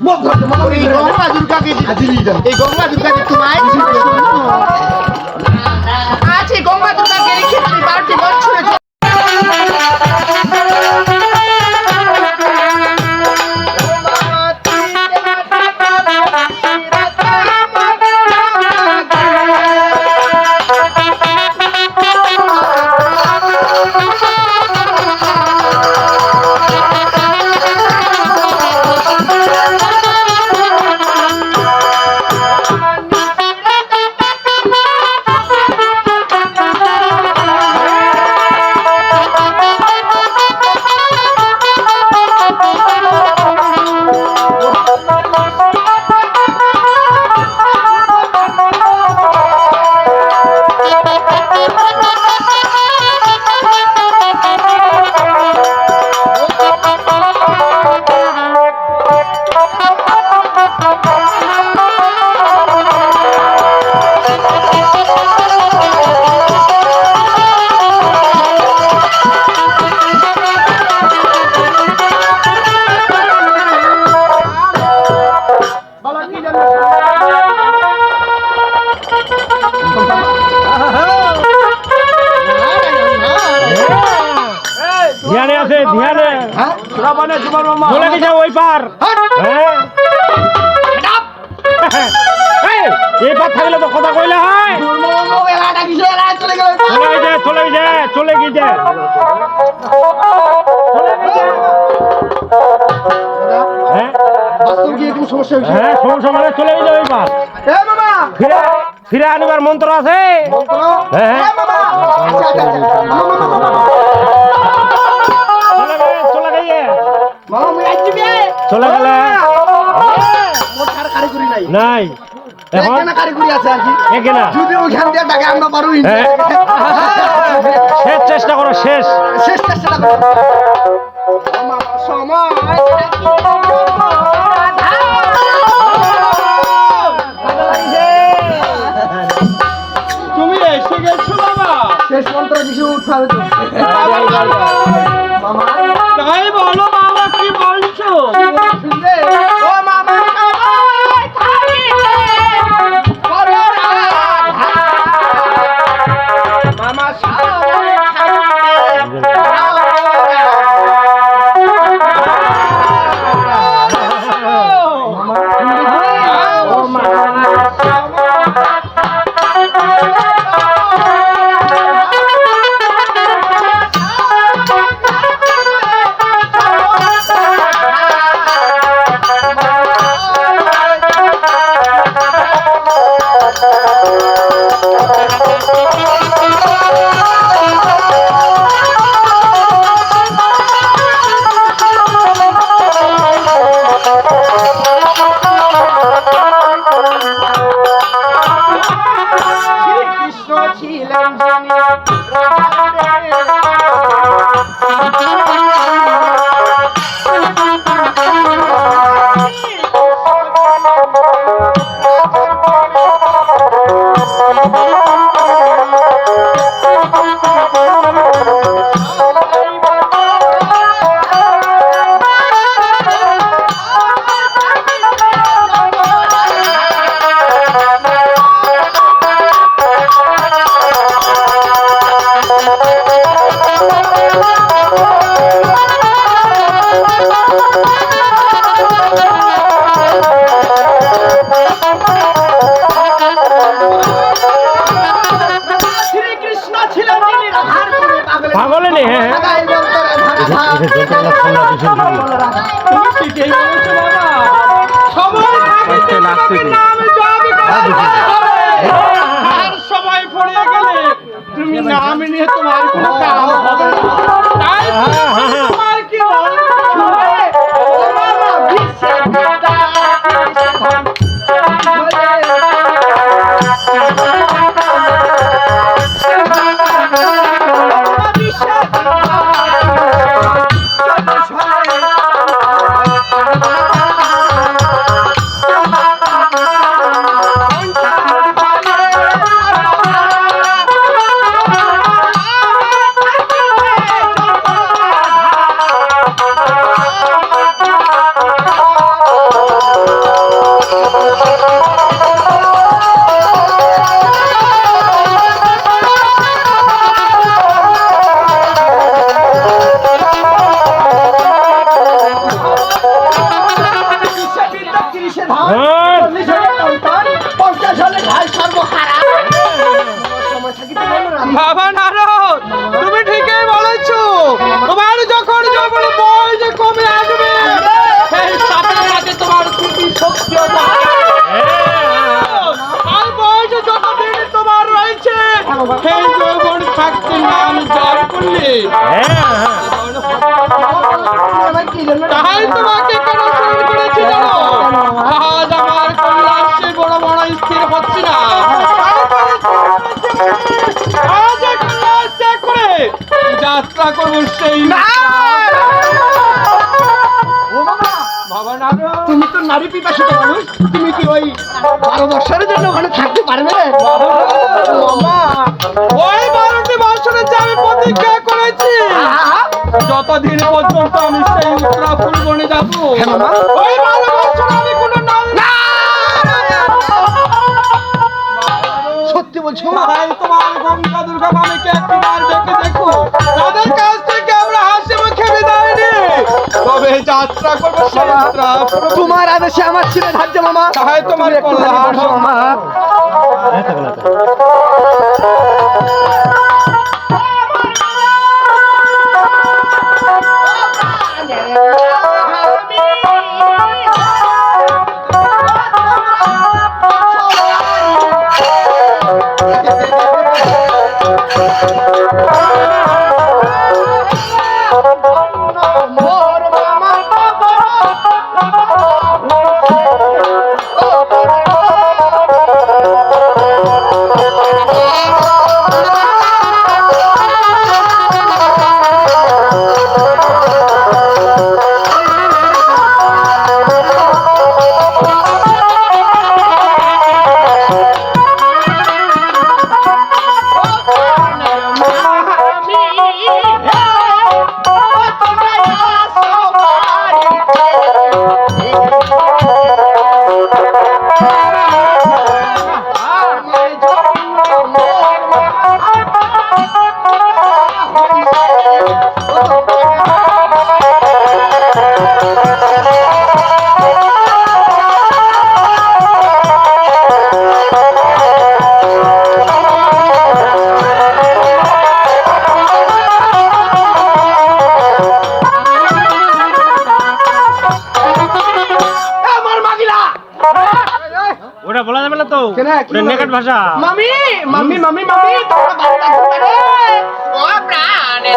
গঙ্গা দুর্গাকে এই গঙ্গা দুর্গাকে তোমায় আছে গঙ্গা দুর্গাকে রেখে তুমি বারোটি বছরে এই থাকলে তো কথা কইলে হয়। চলে গেছে চলে গেছে চলে গেছে হ্যাঁ? সমস্যা হ্যাঁ মানে চলে গেছে ফিরে ফিরে আনিবার মন্ত্র আছে? হ্যাঁ মামা চলে গেছে চলে গেলে? নাই। এখন কারিগরি আছে আর কি। যদি ওইখান দিয়ে টাকা আনতে পারো। শেষ চেষ্টা করো শেষ। শেষ চেষ্টা করো। মামা সময় তুমি এসে গেছো বাবা। শেষ মন্ত্র কিছু উঠাবে তো। তাই বলো বাবা কি বলছো? রাধার প্রেমে পাগল নে হ্যাঁ সময় পড়ে গেলে তুমি নাম নিয়ে তোমার কোনো কাম হবে না। যাত্রা করব সেই। তুমি তো নারী পিপাসিত মানুষ, তুমি কি ওই বারো বছরের জন্য ওখানে থাকতে পারবে ওই বারোটি বছরের যে আমি প্রতিজ্ঞা করেছি যতদিন পর্যন্ত আমি সেই উত্তরা ফুল বনে যাব হ্যাঁ, মামা। ওই বারো বছর আমি কোনো নাম সত্যি বলছো? তাই তোমার গঙ্গা দুর্গা মামিকে একবার দেখে দেখো। তাদের কাছ থেকে আমরা হাসি মুখে বিদায় নিই। তবে যাত্রা করব। তোমার আদেশে আমার ছেলে ধার্য মামা। তাই তোমার কল্যাণ মামা। মোর না কি নেকাট ভাষা। মামি মামি মামি মামি তোমরা পারে ও প্রাণের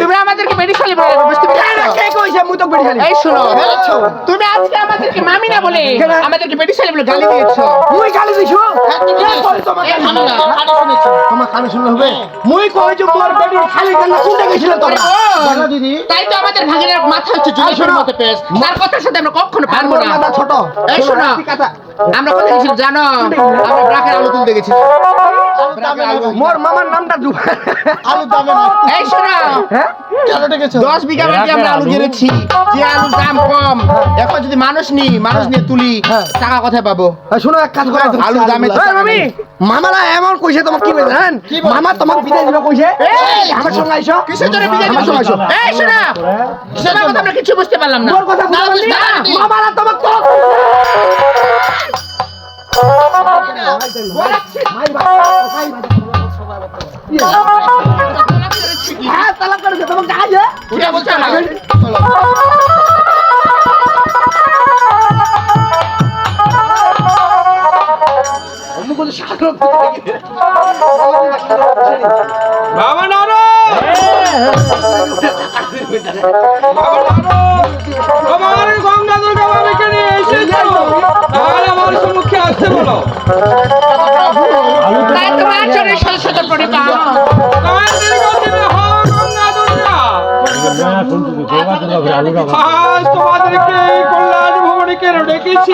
তুমি আমাদেরকে চালি বলে বুঝতে পেরেছ? কে কইছে? মুই তো বেড়ি খালি এই শোনো বলেছ। তুমি আজকে আমাদেরকে মামি না বলে আমাদেরকে বেরিয়ে বলে গালি দিয়েছ। মুই গালি দিছো? কই তোমার কানে ভাগিনা, তোমার কানে শুনলে হবে? মুই কই যে মোর বেড়ি খালি গেল কোনটা গেছিল তোমরা? বলো দিদি তাই তো আমাদের ভাগিনার মাথা হচ্ছে জুলিশের। মতো পেস তার কথার সাথে আমরা কখনো পারব না। মাথা ছোট। এই শোনো আমরা কোথায় গেছিলাম জানো আমরা ব্রাকের আলু তুলতে দামে মোর মামার নামটা দু আলু দামে না এই শোনো হ্যাঁ কেন ডেকেছো দশ বিঘা মাটি আমরা আলু গেড়েছি যে আলুর দাম কম এখন যদি মানুষ নি মানুষ নিয়ে তুলি হ্যাঁ। টাকা কোথায় পাবো আর শোনো এক কাজ করো আলু দামে মামি মামারা এমন কইছে তোমাক কি বলে জানেন মামা তোমাক বিদায় দিল কইছে এই আমার সঙ্গে আইসো কিসের জন্য বিজেপি আমার সঙ্গে এই শোনো তোমার কথা আমরা কিছু বুঝতে পারলাম না মোর কথা। মামারা তোমাক হ্যাঁ তালাক করেছে তোমাক আজ ওটা বলছো না বাবা গঙ্গা দুর্গা বাবাকে নিয়ে এসেছ আমার সম্মুখে আসতে বলো তোমার চরে শত শত দুর্গা আজ তোমাদেরকে ডেকেছি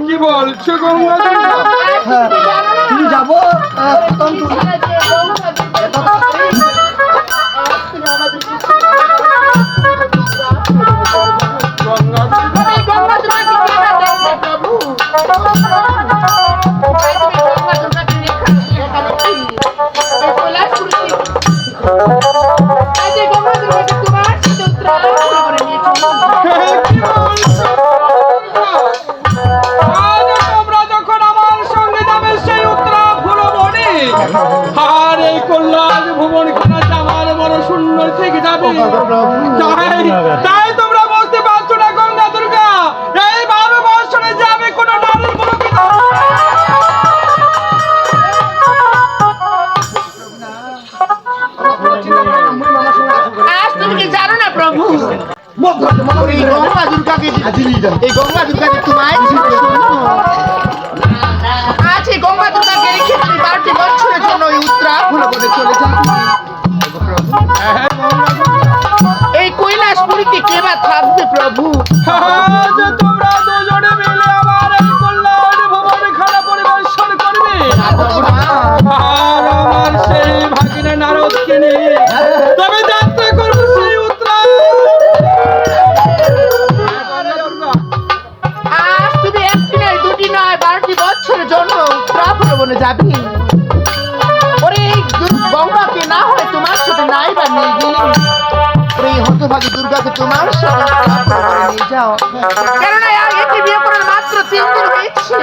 কি বলছো গঙ্গা তুমি যাব? গঙ্গা এই গঙ্গা দুর্গাকে এই গঙ্গা দুর্গাকে তোমায় আজ এই গঙ্গা দুর্গাকে রেখে তুমি বারোটি বছরের জন্য এই উত্তরা ভুলে বলে চলে যাও। এই কৈলাসপুরীতে কে বা থাকবে প্রভু? তোমরা দুজনে মিলে আমার এই কল্যাণ ভবন খানা পরিবেশন করবে। আর আমার সেই ভাগিনা নারদকে নিয়ে তবে বলে যাবি? ওরে এই গঙ্গাকে না হয় তোমার সাথে নাই বা নিয়ে গেলে ওরে এই হতভাগী দুর্গাকে তোমার সাথে নিয়ে যাও। কেননা আর এটি বিয়ে করার মাত্র তিন দিন হয়েছে।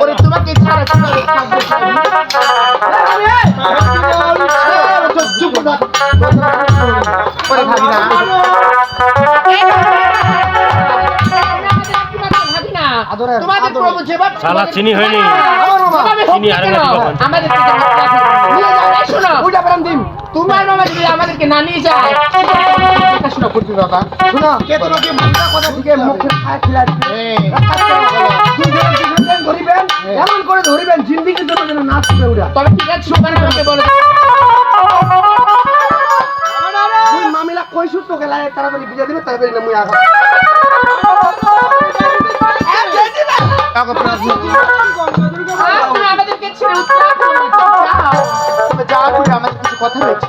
ওরে তোমাকে ছাড়া কীভাবে থাকব? ওরে ভাগিনা। তোমাদের প্রভু যেভাবে শালা চিনি হয়নি। চিনি আর কেন, একটা দিবা। নিয়ে যাও, এই শোনো, ওইটা পেলাম দিন। তোমার মামা যদি আমাদেরকে না নিয়ে যায় দেখাশোনা করবি বাবা। শোনো। কে তোমাকে মামলা কথা থেকে মুখে খায় খিলাই দিবে? দুইজনে দুইজনে ধরিবেন এমন করে ধরিবেন জিন্দিগির জন্য যেন নাচ করে উঠা তবে ঠিক আছে সুপার করে বলে। মামিলা কইছু তো গেলা তাড়াতাড়ি বিজা দিবে তাড়াতাড়ি না মুই আগা তুমি আমাদেরকে ছেড়ে উত্তরা যা আমাদের কিছু কথা রয়েছে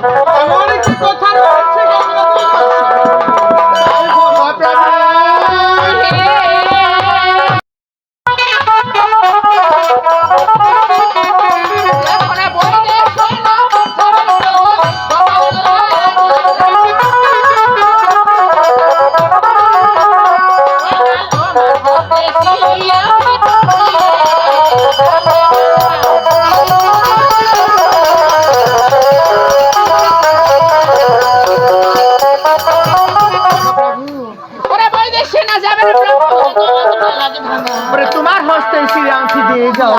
তোমার হস্তে শ্রী আংটি দিয়ে যাও।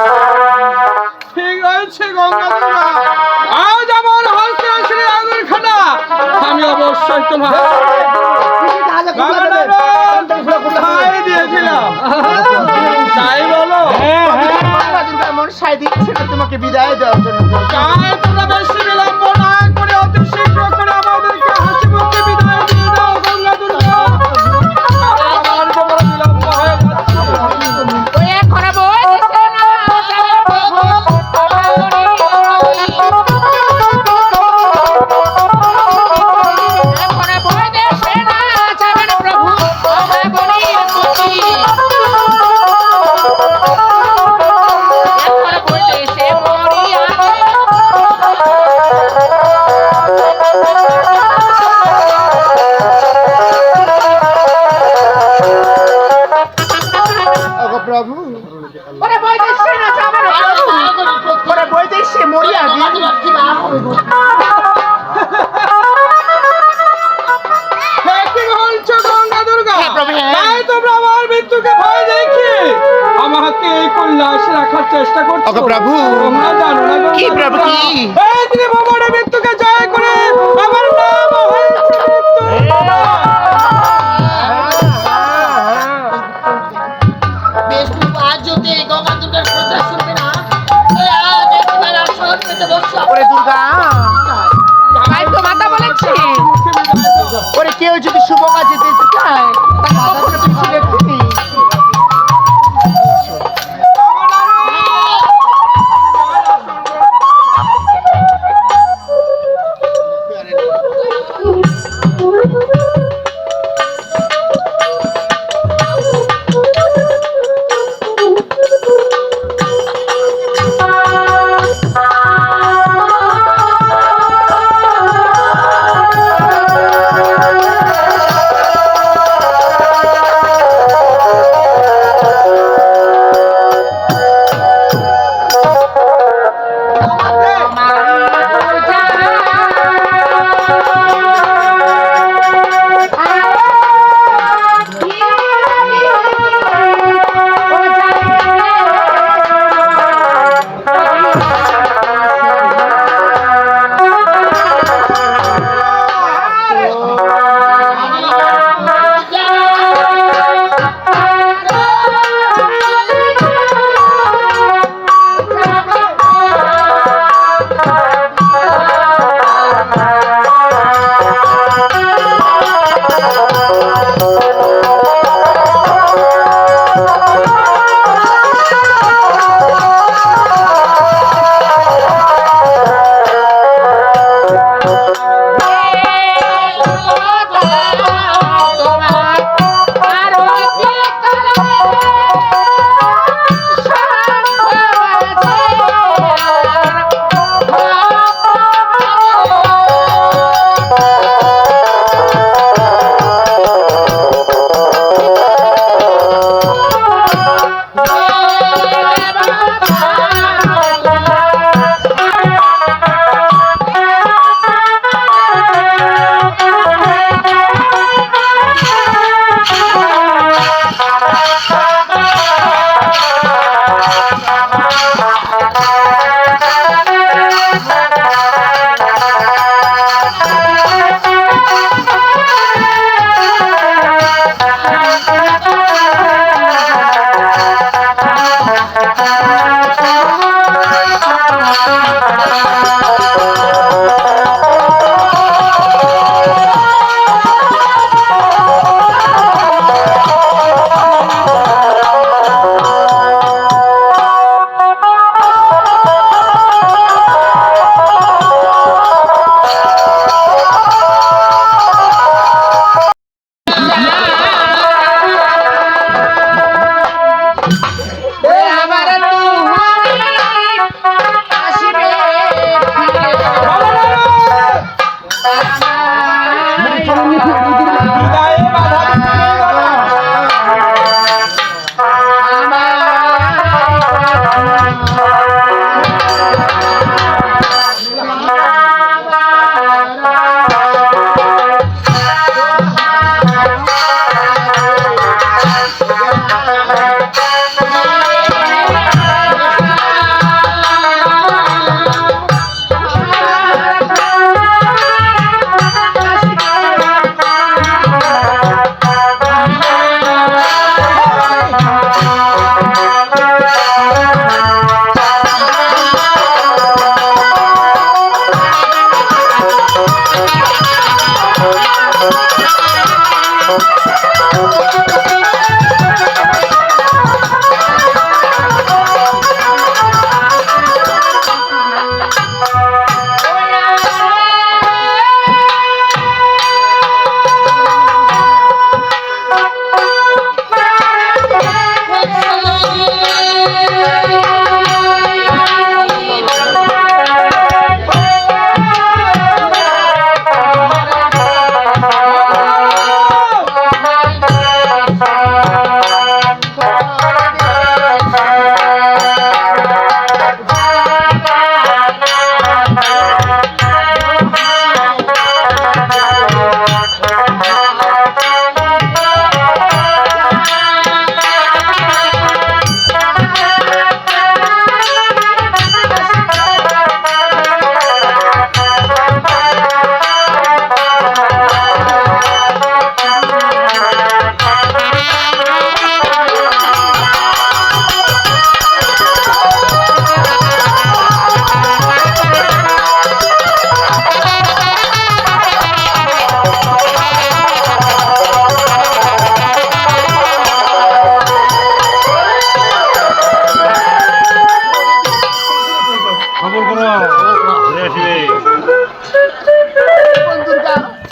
ঠিক আছে গঙ্গা আজ আমার হস্তে শ্রী আঙুর খানা। আমি অবশ্যই তোমার দিয়েছিলাম। তাই বলো। সাই দিচ্ছে না তোমাকে বিদায় দেওয়ার জন্য তাই তোমরা বেশি ওগো প্রভু। কি প্রভু, কি?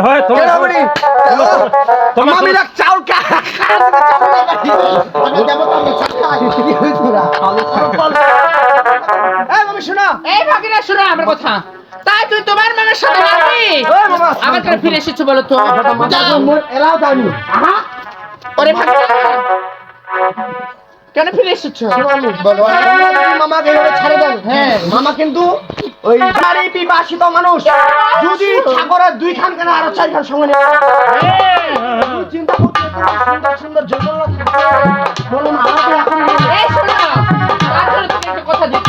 হয় এই মামি শোনা এই ভাগিনা শোনো আমার কথা তাই তুই তোমার মামার সাথে মামা আবার কেন ফিরে এসেছ বলো তো এলাও দানি ওরে ভাগিনা কেন ফিরে এসেছ বলো মামাকে এভাবে ছাড়ে দেন হ্যাঁ মামা কিন্তু ওই নারী বিবাসিত মানুষ যদি সাগরের দুই খান কেন আরও চার খান সঙ্গে চিন্তা করছ সুন্দর সুন্দর জঙ্গল বলুন আমাকে এখন কথা দিত।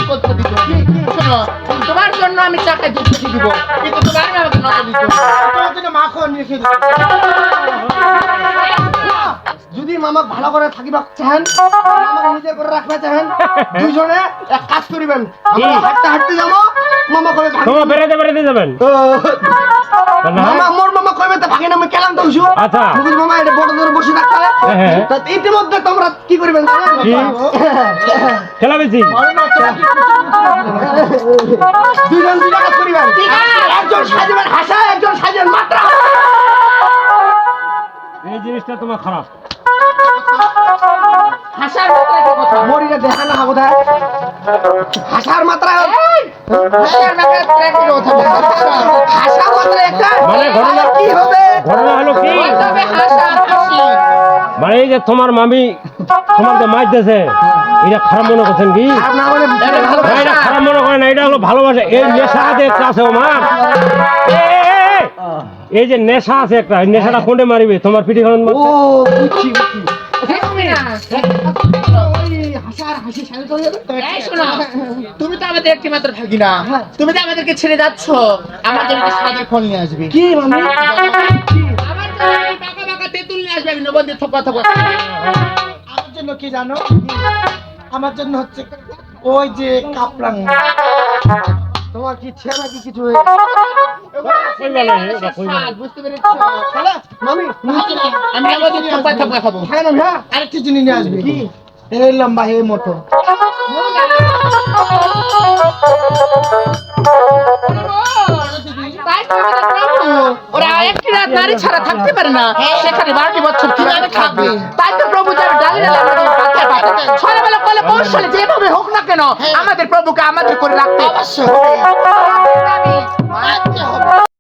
তোমার জন্য আমি চাকা দিতে দিব কিন্তু তোমার মামাকে নজর দিত তোমার জন্য মাখন রেখে দিই যদি মামা ভালো করে থাকিবা চাহেন মামাকে নিজে করে রাখবে চাহেন দুজনে এক কাজ করিবেন। আমরা হাঁটতে হাঁটতে যাব মামা কবে ভাগি তোমার বেড়াতে বেড়াতে যাবেন? মামা মোর মামা কইবে তো ভাগিনা আমি কেলাম তো আচ্ছা। মুকুল মামা এটা বড় ধরে বসে থাকতে হ্যাঁ, হ্যাঁ। তা ইতিমধ্যে তোমরা কি করবেন জানেন কি? খেলা বেশি? দুজন দুইটা কাজ করিবেন। একজন সাজিবেন হাসা একজন সাজিবেন মাত্রা। এই জিনিসটা তোমার খারাপ। হাসার মতো একটা কথা? দেখা না বোধ হাসার মাত্রা হাসার মতো একটা কথা। হাসা মাত্রা একটা মানে ঘটনা- কি হবে? ঘটনা হলো কি? তবে হাসা হাসি। মানে এই যে তোমার মামি তোমার যে মাছ দিয়েছে এটা খারাপ মনে করছেন কি? এটা খারাপ মনে করে না এটা হলো ভালোবাসা। এই নেশা আছে একটা আছে আমার এই যে নেশা আছে একটা নেশাটা কোনটা মারিবে? তোমার পিঠে খান ও তুমি তো আমাদের একটি মাত্র তুমি তো আমাদেরকে ছেড়ে যাচ্ছ। আমার জন্য সাদের ফল নিয়ে আসবে। কি মামি আমার জন্য বাঁকা বাঁকা তেঁতুল নিয়ে আসবে আমি থপা থপা আমার জন্য কি জানো? আমার জন্য হচ্ছে ওই যে কাপড়াং তোমার কি ইচ্ছে নাকি কিছু হয়ে আরেকটি জিনিস নিয়ে আসবে কি লম্বা হে মোটো ওরা একটি রাত নারী ছাড়া থাকতে পারে না সেখানে বারোটি বছর কীভাবে থাকবে তাই তো প্রভু ডালি পাতে ছয়বেলা কলে কৌশলে যেভাবে হোক না কেন আমাদের প্রভুকে আমাদের করে রাখতে। অবশ্যই। রাখতে হবে